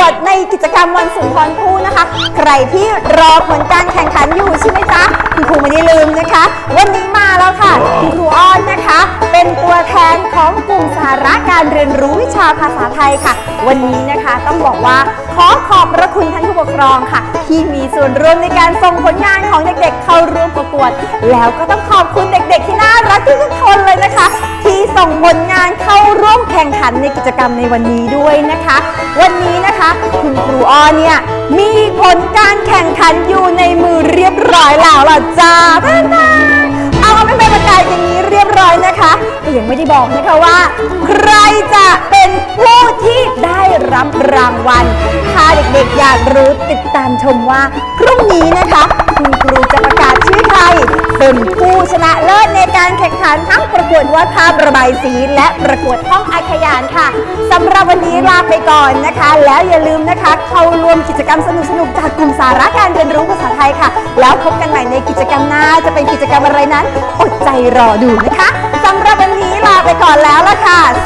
วดในกิจกรรมวันสุนทรภู่นะคะ ใครที่รอผลการแข่งขันอยู่ใช่ไหมจ๊ะคุณครูไม่ได้ลืมนะคะ วันนี้มาแล้วค่ะคุณครูอ้อนนะคะ เป็นตัวแทนของกลุ่มสาระการเรียนรู้วิชาภาษาไทยค่ะ วันนี้นะคะต้องบอกว่าขอขอบพระคุณท่านผู้ปกครองค่ะ ที่มีส่วนร่วมในการส่งผลงานของเด็กๆ เข้าร่วมประกวด แล้วก็ต้องขอบคุณเด็กๆ ที่น่ารักทุกคนเลยนะคะ ผลงานเข้าร่วมแข่งขันในกิจกรรมในวันนี้ด้วยนะคะ วันนี้นะคะคุณครูอ้อเนี่ยมีผลการแข่งขันอยู่ในมือเรียบร้อยแล้วล่ะจ้าท่านๆเอาไม่เป็นประกาศอย่างนี้เรียบร้อยนะคะแต่ยังไม่ได้บอกนะคะว่า ใครจะเป็นผู้ที่ได้รับรางวัลถ้าเด็กๆอยากรู้ติดตามชมว่าพรุ่งนี้นะคะ นะเลิศในการแข่งขันทั้งประกวดวาดภาพระบายสี และประกวดห้องอาขยานค่ะสำหรับวันนี้ลาไปก่อนนะคะ แล้วอย่าลืมนะคะ เข้าร่วมกิจกรรมสนุกๆจากกลุ่มสาระการเรียนรู้ภาษาไทยค่ะ แล้วพบกันใหม่ในกิจกรรมหน้าจะเป็นกิจกรรมอะไรนั้นอดใจรอดูนะคะสำหรับวันนี้ลาไปก่อนแล้วล่ะค่ะสวัสดีค่ะ